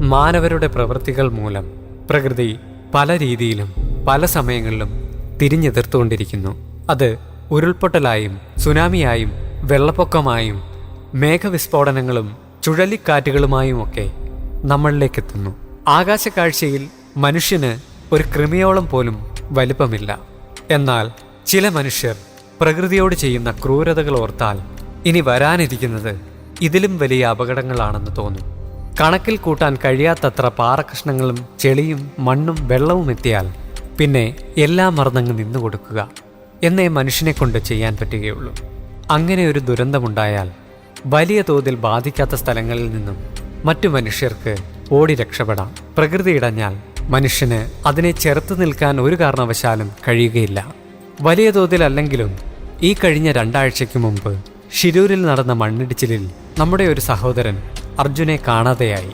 മാനവരുടെ പ്രവൃത്തികൾ മൂലം പ്രകൃതി പല രീതിയിലും പല സമയങ്ങളിലും തിരിഞ്ഞെതിർത്തുകൊണ്ടിരിക്കുന്നു. അത് ഉരുൾപൊട്ടലായും സുനാമിയായും വെള്ളപ്പൊക്കമായും മേഘവിസ്ഫോടനങ്ങളും ചുഴലിക്കാറ്റുകളുമായുമൊക്കെ നമ്മളിലേക്കെത്തുന്നു. ആകാശക്കാഴ്ചയിൽ മനുഷ്യന് ഒരു കൃമിയോളം പോലും വലിപ്പമില്ല. എന്നാൽ ചില മനുഷ്യർ പ്രകൃതിയോട് ചെയ്യുന്ന ക്രൂരതകൾ ഓർത്താൽ ഇനി വരാനിരിക്കുന്നത് ഇതിലും വലിയ അപകടങ്ങളാണെന്ന് തോന്നും. കണക്കിൽ കൂട്ടാൻ കഴിയാത്തത്ര പാറകഷ്ണങ്ങളും ചെളിയും മണ്ണും വെള്ളവും എത്തിയാൽ പിന്നെ എല്ലാം മറന്നങ്ങ് നിന്നു കൊടുക്കുക എന്നേ മനുഷ്യനെ കൊണ്ട് ചെയ്യാൻ പറ്റുകയുള്ളൂ. അങ്ങനെ ഒരു ദുരന്തമുണ്ടായാൽ വലിയ തോതിൽ ബാധിക്കാത്ത സ്ഥലങ്ങളിൽ നിന്നും മറ്റു മനുഷ്യർക്ക് ഓടി രക്ഷപ്പെടാം. പ്രകൃതി ഇടഞ്ഞാൽ മനുഷ്യന് അതിനെ ചെറുത്തു നിൽക്കാൻ ഒരു കാരണവശാലും കഴിയുകയില്ല. വലിയ തോതിലല്ലെങ്കിലും ഈ കഴിഞ്ഞ രണ്ടാഴ്ചയ്ക്ക് മുമ്പ് ഷിരൂരിൽ നടന്ന മണ്ണിടിച്ചിലിൽ നമ്മുടെ ഒരു സഹോദരൻ അർജുനെ കാണാതെയായി.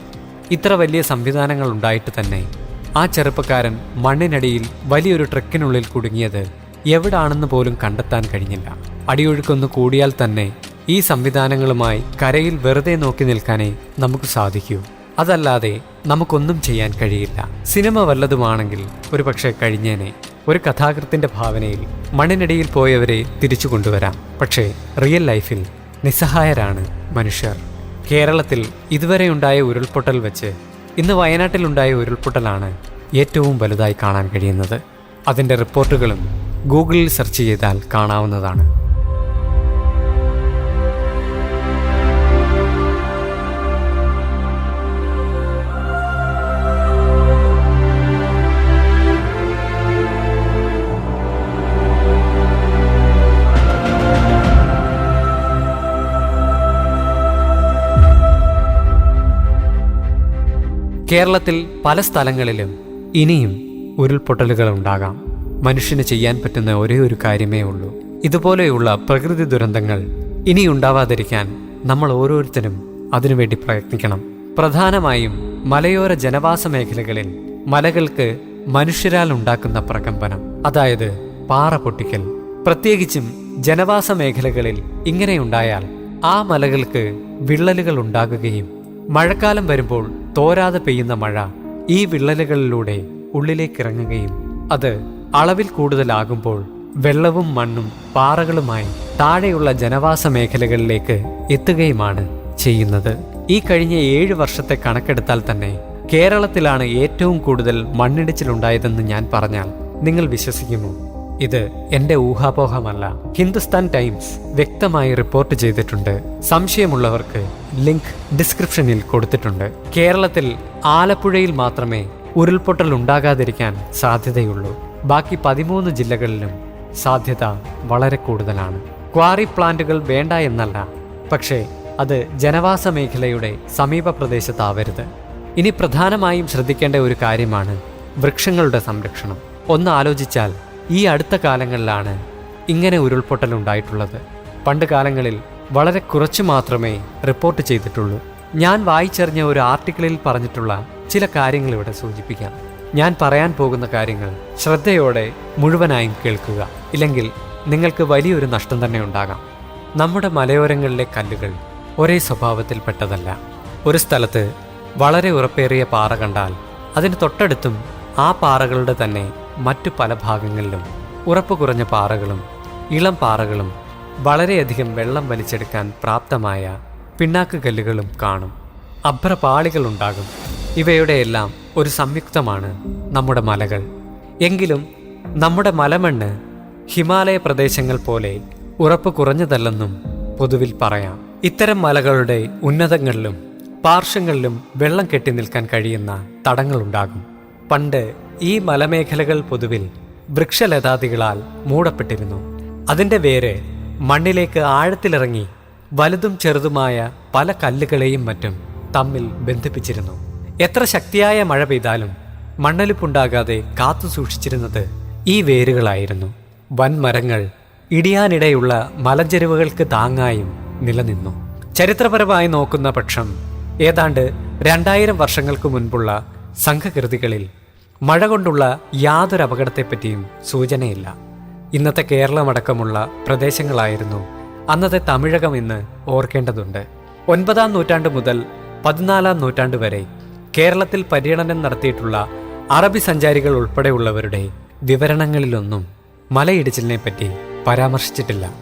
ഇത്ര വലിയ സംവിധാനങ്ങൾ ഉണ്ടായിട്ട് തന്നെ ആ ചെറുപ്പക്കാരൻ മണ്ണിനടിയിൽ വലിയൊരു ട്രക്കിനുള്ളിൽ കുടുങ്ങിയത് എവിടാണെന്ന് പോലും കണ്ടെത്താൻ കഴിഞ്ഞില്ല. അടിയൊഴുക്കൊന്ന് കൂടിയാൽ തന്നെ ഈ സംവിധാനങ്ങളുമായി കരയിൽ വെറുതെ നോക്കി നിൽക്കാനേ നമുക്ക് സാധിക്കൂ. അതല്ലാതെ നമുക്കൊന്നും ചെയ്യാൻ കഴിയില്ല. സിനിമ വല്ലതുമാണെങ്കിൽ ഒരു പക്ഷേ കഴിഞ്ഞേനെ ഒരു കഥാകൃത്തിന്റെ ഭാവനയിൽ മണ്ണിനടിയിൽ പോയവരെ തിരിച്ചു കൊണ്ടുവരാം. പക്ഷേ റിയൽ ലൈഫിൽ നിസ്സഹായരാണ് മനുഷ്യർ. കേരളത്തിൽ ഇതുവരെയുണ്ടായ ഉരുൾപൊട്ടൽ വെച്ച് ഇന്ന് വയനാട്ടിലുണ്ടായ ഉരുൾപൊട്ടലാണ് ഏറ്റവും വലുതായി കാണാൻ കഴിയുന്നത്. അതിന്റെ റിപ്പോർട്ടുകളും ഗൂഗിളിൽ സെർച്ച് ചെയ്താൽ കാണാവുന്നതാണ്. കേരളത്തിൽ പല സ്ഥലങ്ങളിലും ഇനിയും ഉരുൾപൊട്ടലുകൾ ഉണ്ടാകാം മനുഷ്യന് ചെയ്യാൻ പറ്റുന്ന ഒരേ ഒരു കാര്യമേ ഉള്ളൂ. ഇതുപോലെയുള്ള പ്രകൃതി ദുരന്തങ്ങൾ ഇനി ഉണ്ടാവാതിരിക്കാൻ നമ്മൾ ഓരോരുത്തരും അതിനുവേണ്ടി പ്രയത്നിക്കണം. പ്രധാനമായും മലയോര ജനവാസ മേഖലകളിൽ മലകൾക്ക് മനുഷ്യരാൽ ഉണ്ടാക്കുന്ന പ്രകമ്പനം അതായത് പാറ പൊട്ടിക്കൽ. പ്രത്യേകിച്ചും ജനവാസ മേഖലകളിൽ ഇങ്ങനെയുണ്ടായാൽ ആ മലകൾക്ക് വിള്ളലുകൾ ഉണ്ടാകുകയും മഴക്കാലം വരുമ്പോൾ തോരാതെ പെയ്യുന്ന മഴ ഈ വിള്ളലുകളിലൂടെ ഉള്ളിലേക്കിറങ്ങുകയും അത് അളവിൽ കൂടുതലാകുമ്പോൾ വെള്ളവും മണ്ണും പാറകളുമായി താഴെയുള്ള ജനവാസ മേഖലകളിലേക്ക് എത്തുകയുമാണ് ചെയ്യുന്നത്. ഈ കഴിഞ്ഞ ഏഴ് വർഷത്തെ കണക്കെടുത്താൽ തന്നെ കേരളത്തിലാണ് ഏറ്റവും കൂടുതൽ മണ്ണിടിച്ചിലുണ്ടായതെന്ന് ഞാൻ പറഞ്ഞാൽ നിങ്ങൾ വിശ്വസിക്കുമോ? ഇത് എന്റെ ഊഹാപോഹമല്ല. ഹിന്ദുസ്ഥാൻ ടൈംസ് വ്യക്തമായി റിപ്പോർട്ട് ചെയ്തിട്ടുണ്ട്. സംശയമുള്ളവർക്ക് ലിങ്ക് ഡിസ്ക്രിപ്ഷനിൽ കൊടുത്തിട്ടുണ്ട്. കേരളത്തിൽ ആലപ്പുഴയിൽ മാത്രമേ ഉരുൾപൊട്ടൽ ഉണ്ടാകാതിരിക്കാൻ സാധ്യതയുള്ളൂ. ബാക്കി പതിമൂന്ന് ജില്ലകളിലും സാധ്യത വളരെ കൂടുതലാണ്. ക്വാറി പ്ലാന്റുകൾ വേണ്ട എന്നല്ല. പക്ഷേ അത് ജനവാസ മേഖലയുടെ സമീപ പ്രദേശത്താവരുത്. ഇനി പ്രധാനമായും ശ്രദ്ധിക്കേണ്ട ഒരു കാര്യമാണ് വൃക്ഷങ്ങളുടെ സംരക്ഷണം. ഒന്ന് ആലോചിച്ചാൽ ഈ അടുത്ത കാലങ്ങളിലാണ് ഇങ്ങനെ ഉരുൾപൊട്ടൽ ഉണ്ടായിട്ടുള്ളത്. പണ്ട് കാലങ്ങളിൽ വളരെ കുറച്ചു മാത്രമേ റിപ്പോർട്ട് ചെയ്തിട്ടുള്ളൂ. ഞാൻ വായിച്ചറിഞ്ഞ ഒരു ആർട്ടിക്കിളിൽ പറഞ്ഞിട്ടുള്ള ചില കാര്യങ്ങൾ ഇവിടെ സൂചിപ്പിക്കാം. ഞാൻ പറയാൻ പോകുന്ന കാര്യങ്ങൾ ശ്രദ്ധയോടെ മുഴുവനായും കേൾക്കുക. ഇല്ലെങ്കിൽ നിങ്ങൾക്ക് വലിയൊരു നഷ്ടം തന്നെ ഉണ്ടാകാം. നമ്മുടെ മലയോരങ്ങളിലെ കല്ലുകൾ ഒരേ സ്വഭാവത്തിൽപ്പെട്ടതല്ല ഒരു സ്ഥലത്ത് വളരെ ഉറപ്പേറിയ പാറ കണ്ടാൽ അതിന് തൊട്ടടുത്തും ആ പാറകളുടെ തന്നെ മറ്റു പല ഭാഗങ്ങളിലും ഉറപ്പ് കുറഞ്ഞ പാറകളും ഇളം പാറകളും വളരെയധികം വെള്ളം വലിച്ചെടുക്കാൻ പ്രാപ്തമായ പിണ്ണാക്ക് കല്ലുകളും കാണും. അഭ്രപാളികളുണ്ടാകും. ഇവയുടെയെല്ലാം ഒരു സംയുക്തമാണ് നമ്മുടെ മലകൾ. എങ്കിലും നമ്മുടെ മലമണ്ണ് ഹിമാലയ പ്രദേശങ്ങൾ പോലെ ഉറപ്പ് കുറഞ്ഞതല്ലെന്നും പൊതുവിൽ പറയാം. ഇത്തരം മലകളുടെ ഉന്നതങ്ങളിലും പാർശ്വങ്ങളിലും വെള്ളം കെട്ടി നിൽക്കാൻ കഴിയുന്ന തടങ്ങളുണ്ടാകും. പണ്ട് ഈ മലമേഖലകൾ പൊതുവിൽ വൃക്ഷലതാദികളാൽ മൂടപ്പെട്ടിരുന്നു. അതിന്റെ വേര് മണ്ണിലേക്ക് ആഴത്തിലിറങ്ങി വലുതും ചെറുതുമായ പല കല്ലുകളെയും മറ്റും തമ്മിൽ ബന്ധിപ്പിച്ചിരുന്നു. എത്ര ശക്തിയായ മഴ പെയ്താലും മണ്ണൊലിപ്പുണ്ടാകാതെ കാത്തു സൂക്ഷിച്ചിരുന്നത് ഈ വേരുകളായിരുന്നു. വൻമരങ്ങൾ ഇടിയാനിടയുള്ള മലഞ്ചെരുവുകൾക്ക് താങ്ങായും നിലനിന്നു. ചരിത്രപരമായി നോക്കുന്ന പക്ഷം ഏതാണ്ട് രണ്ടായിരം വർഷങ്ങൾക്ക് മുൻപുള്ള സംഘകൃതികളിൽ മഴ കൊണ്ടുള്ള യാതൊരു അപകടത്തെപ്പറ്റിയും സൂചനയില്ല. ഇന്നത്തെ കേരളമടക്കമുള്ള പ്രദേശങ്ങളായിരുന്നു അന്നത്തെ തമിഴകം എന്ന് ഓർക്കേണ്ടതുണ്ട്. ഒൻപതാം നൂറ്റാണ്ട് മുതൽ പതിനാലാം നൂറ്റാണ്ട് വരെ കേരളത്തിൽ പര്യടനം നടത്തിയിട്ടുള്ള അറബി സഞ്ചാരികൾ ഉൾപ്പെടെയുള്ളവരുടെ വിവരണങ്ങളിലൊന്നും മലയിടിച്ചിലിനെ പറ്റി പരാമർശിച്ചിട്ടില്ല.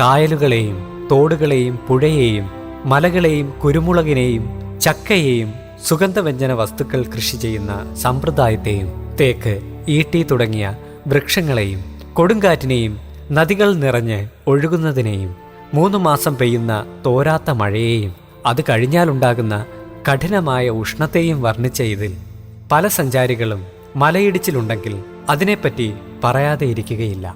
കായലുകളെയും തോടുകളെയും പുഴയെയും മലകളെയും കുരുമുളകിനെയും ചക്കയെയും സുഗന്ധവ്യഞ്ജന വസ്തുക്കൾ കൃഷി ചെയ്യുന്ന സമ്പ്രദായത്തെയും തേക്ക് ഈട്ടി തുടങ്ങിയ വൃക്ഷങ്ങളെയും കൊടുങ്കാറ്റിനെയും നദികൾ നിറഞ്ഞ് ഒഴുകുന്നതിനെയും മൂന്ന് മാസം പെയ്യുന്ന തോരാത്ത മഴയെയും അത് കഴിഞ്ഞാലുണ്ടാകുന്ന കഠിനമായ ഉഷ്ണത്തെയും വർണിച്ച ഇതിൽ പല സഞ്ചാരികളും മലയിടിച്ചിലുണ്ടെങ്കിൽ അതിനെപ്പറ്റി പറയാതെ ഇരിക്കുകയില്ല.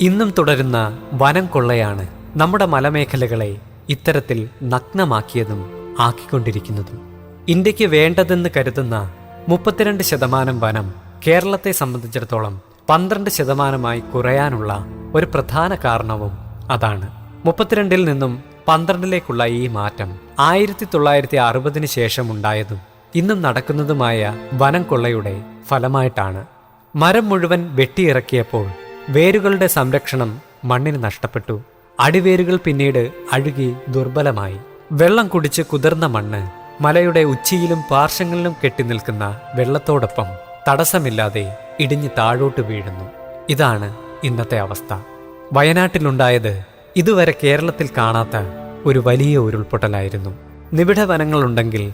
ഇന്നും തുടരുന്ന വനം കൊള്ളയാണ് നമ്മുടെ മലമേഖലകളെ ഇത്തരത്തിൽ നഗ്നമാക്കിയതും ആക്കിക്കൊണ്ടിരിക്കുന്നതും. ഇന്ത്യയ്ക്ക് വേണ്ടതെന്ന് കരുതുന്ന മുപ്പത്തിരണ്ട് ശതമാനം വനം കേരളത്തെ സംബന്ധിച്ചിടത്തോളം പന്ത്രണ്ട് ശതമാനമായി കുറയാനുള്ള ഒരു പ്രധാന കാരണവും അതാണ്. മുപ്പത്തിരണ്ടിൽ നിന്നും പന്ത്രണ്ടിലേക്കുള്ള ഈ മാറ്റം ആയിരത്തി തൊള്ളായിരത്തി അറുപതിന് ശേഷം ഉണ്ടായതും ഇന്നും നടക്കുന്നതുമായ വനം കൊള്ളയുടെ ഫലമായിട്ടാണ്. മരം മുഴുവൻ വെട്ടിയിറക്കിയപ്പോൾ വേരുകളുടെ സംരക്ഷണം മണ്ണിന് നഷ്ടപ്പെട്ടു. അടിവേരുകൾ പിന്നീട് അഴുകി ദുർബലമായി. വെള്ളം കുടിച്ച് കുതിർന്ന മണ്ണ് മലയുടെ ഉച്ചിയിലും പാർശ്വങ്ങളിലും കെട്ടി നിൽക്കുന്ന വെള്ളത്തോടൊപ്പം തടസ്സമില്ലാതെ ഇടിഞ്ഞ് താഴോട്ട് വീഴുന്നു. ഇതാണ് ഇന്നത്തെ അവസ്ഥ. വയനാട്ടിലുണ്ടായത് ഇതുവരെ കേരളത്തിൽ കാണാത്ത ഒരു വലിയ ഉരുൾപൊട്ടലായിരുന്നു. നിബിഡ വനങ്ങളുണ്ടെങ്കിൽ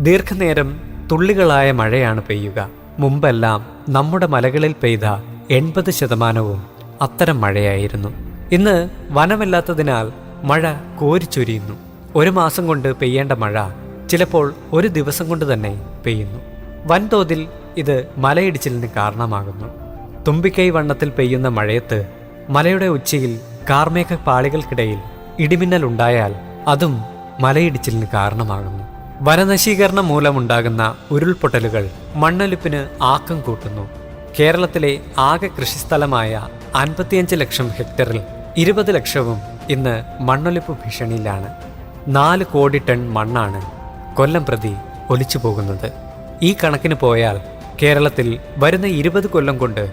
ദീർഘനേരം തുള്ളികളായ മഴയാണ് പെയ്യുക. മുമ്പെല്ലാം നമ്മുടെ മലകളിൽ പെയ്ത എൺപത് ശതമാനവും അത്തരം മഴയായിരുന്നു. ഇന്ന് വനമില്ലാത്തതിനാൽ മഴ കോരിച്ചൊരിയുന്നു. ഒരു മാസം കൊണ്ട് പെയ്യേണ്ട മഴ ചിലപ്പോൾ ഒരു ദിവസം കൊണ്ട് തന്നെ പെയ്യുന്നു. വൻതോതിൽ ഇത് മലയിടിച്ചിലിന് കാരണമാകുന്നു. തുമ്പിക്കൈ വണ്ണത്തിൽ പെയ്യുന്ന മഴയത്ത് മലയുടെ ഉച്ചയിൽ കാർമേഘ പാളികൾക്കിടയിൽ ഇടിമിന്നൽ ഉണ്ടായാൽ അതും മലയിടിച്ചിലിന് കാരണമാകുന്നു. വനനശീകരണം മൂലമുണ്ടാകുന്ന ഉരുൾപൊട്ടലുകൾ മണ്ണൊലിപ്പിന് ആക്കം കൂട്ടുന്നു. കേരളത്തിലെ ആകെ കൃഷിസ്ഥലമായ അൻപത്തിയഞ്ച് ലക്ഷം ഹെക്ടറിൽ ഇരുപത് ലക്ഷവും ഇന്ന് മണ്ണൊലിപ്പ് ഭീഷണിയിലാണ്. നാല് കോടി ടൺ മണ്ണാണ് കൊല്ലം പ്രതി ഒലിച്ചു പോകുന്നത്. ഈ കണക്കിന് പോയാൽ കേരളത്തിൽ വരുന്ന ഇരുപത് കൊല്ലം കൊണ്ട്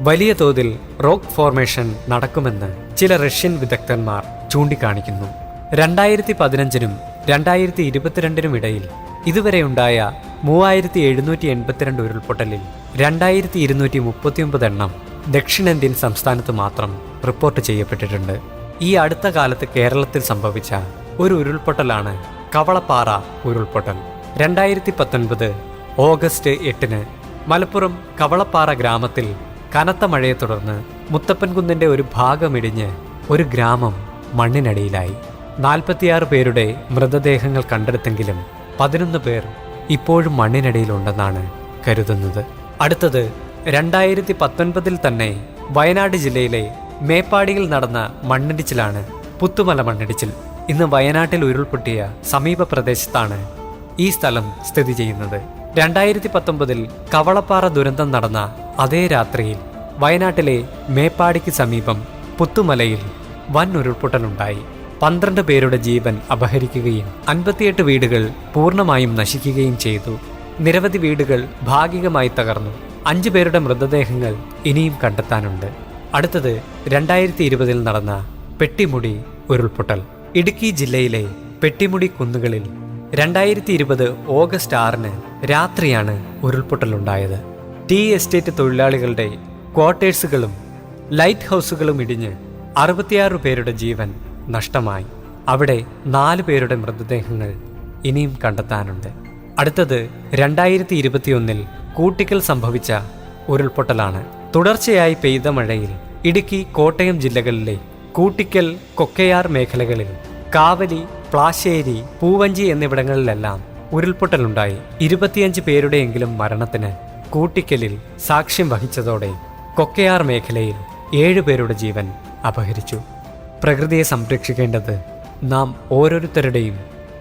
വലിയ തോതിൽ റോക്ക് ഫോർമേഷൻ നടക്കുമെന്ന് ചില റഷ്യൻ വിദഗ്ധന്മാർ ചൂണ്ടിക്കാണിക്കുന്നു. രണ്ടായിരത്തി പതിനഞ്ചിനും രണ്ടായിരത്തി ഇരുപത്തിരണ്ടിനും ഇടയിൽ ഇതുവരെയുണ്ടായ മൂവായിരത്തി എഴുന്നൂറ്റി എൺപത്തിരണ്ട് ഉരുൾപൊട്ടലിൽ രണ്ടായിരത്തി ഇരുന്നൂറ്റി മുപ്പത്തിയൊമ്പത് എണ്ണം ദക്ഷിണേന്ത്യൻ സംസ്ഥാനത്ത് മാത്രം റിപ്പോർട്ട് ചെയ്യപ്പെട്ടിട്ടുണ്ട്. ഈ അടുത്ത കാലത്ത് കേരളത്തിൽ സംഭവിച്ച ഒരു ഉരുൾപൊട്ടലാണ് കവളപ്പാറ ഉരുൾപൊട്ടൽ. രണ്ടായിരത്തി പത്തൊൻപത് ഓഗസ്റ്റ് എട്ടിന് മലപ്പുറം കവളപ്പാറ ഗ്രാമത്തിൽ കനത്ത മഴയെ തുടർന്ന് മുത്തപ്പൻകുന്നിന്റെ ഒരു ഭാഗമിടിഞ്ഞ് ഒരു ഗ്രാമം മണ്ണിനടിയിലായി. നാൽപ്പത്തിയാറ് പേരുടെ മൃതദേഹങ്ങൾ കണ്ടെടുത്തെങ്കിലും പതിനൊന്ന് പേർ ഇപ്പോഴും മണ്ണിനടിയിലുണ്ടെന്നാണ് കരുതുന്നത്. അടുത്തത് രണ്ടായിരത്തി പത്തൊൻപതിൽ തന്നെ വയനാട് ജില്ലയിലെ മേപ്പാടിയിൽ നടന്ന മണ്ണിടിച്ചിലാണ് പുത്തുമല മണ്ണിടിച്ചിൽ. ഇന്ന് വയനാട്ടിൽ ഉരുൾപൊട്ടിയ സമീപ പ്രദേശത്താണ് ഈ സ്ഥലം സ്ഥിതി ചെയ്യുന്നത്. രണ്ടായിരത്തി പത്തൊമ്പതിൽ കവളപ്പാറ ദുരന്തം നടന്ന അതേ രാത്രിയിൽ വയനാട്ടിലെ മേപ്പാടിക്ക് സമീപം പുത്തുമലയിൽ വൻ ഉരുൾപൊട്ടലുണ്ടായി. പന്ത്രണ്ട് പേരുടെ ജീവൻ അപഹരിക്കുകയും അൻപത്തിയെട്ട് വീടുകൾ പൂർണമായും നശിക്കുകയും ചെയ്തു. നിരവധി വീടുകൾ ഭാഗികമായി തകർന്നു. അഞ്ചു പേരുടെ മൃതദേഹങ്ങൾ ഇനിയും കണ്ടെത്താനുണ്ട്. അടുത്തത് രണ്ടായിരത്തി ഇരുപതിൽ നടന്ന പെട്ടിമുടി ഉരുൾപൊട്ടൽ. ഇടുക്കി ജില്ലയിലെ പെട്ടിമുടി കുന്നുകളിൽ രണ്ടായിരത്തി ഇരുപത് ഓഗസ്റ്റ് ആറിന് രാത്രിയാണ് ഉരുൾപൊട്ടലുണ്ടായത്. ടീ എസ്റ്റേറ്റ് തൊഴിലാളികളുടെ ക്വാർട്ടേഴ്സുകളും ലൈറ്റ് ഹൗസുകളും ഇടിഞ്ഞ് അറുപത്തിയാറ് പേരുടെ ജീവൻ നഷ്ടമായി. അവിടെ നാല് പേരുടെ മൃതദേഹങ്ങൾ ഇനിയും കണ്ടെത്താനുണ്ട്. അടുത്തത് രണ്ടായിരത്തി ഇരുപത്തിയൊന്നിൽ കൂട്ടിക്കൽ സംഭവിച്ച ഉരുൾപൊട്ടലാണ്. തുടർച്ചയായി പെയ്ത മഴയിൽ ഇടുക്കി കോട്ടയം ജില്ലകളിലെ കൂട്ടിക്കൽ കൊക്കയാർ മേഖലകളിൽ കാവലി പ്ലാശ്ശേരി പൂവഞ്ചി എന്നിവിടങ്ങളിലെല്ലാം ഉരുൾപൊട്ടലുണ്ടായി. ഇരുപത്തിയഞ്ച് പേരുടെയെങ്കിലും മരണത്തിന് കൂട്ടിക്കലിൽ സാക്ഷ്യം വഹിച്ചതോടെ കൊക്കയാർ മേഖലയിൽ ഏഴുപേരുടെ ജീവൻ അപഹരിച്ചു. പ്രകൃതിയെ സംരക്ഷിക്കേണ്ടത് നാം ഓരോരുത്തരുടെയും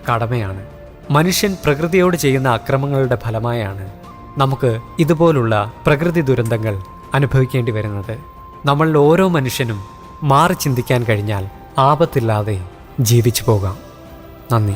കടമയാണ്. മനുഷ്യൻ പ്രകൃതിയോട് ചെയ്യുന്ന അക്രമങ്ങളുടെ ഫലമായാണ് നമുക്ക് ഇതുപോലുള്ള പ്രകൃതി ദുരന്തങ്ങൾ അനുഭവിക്കേണ്ടി വരുന്നത്. നമ്മളിൽ ഓരോ മനുഷ്യനും മാറി ചിന്തിക്കാൻ കഴിഞ്ഞാൽ ആപത്തില്ലാതെ ജീവിച്ചു പോകാം. നന്ദി.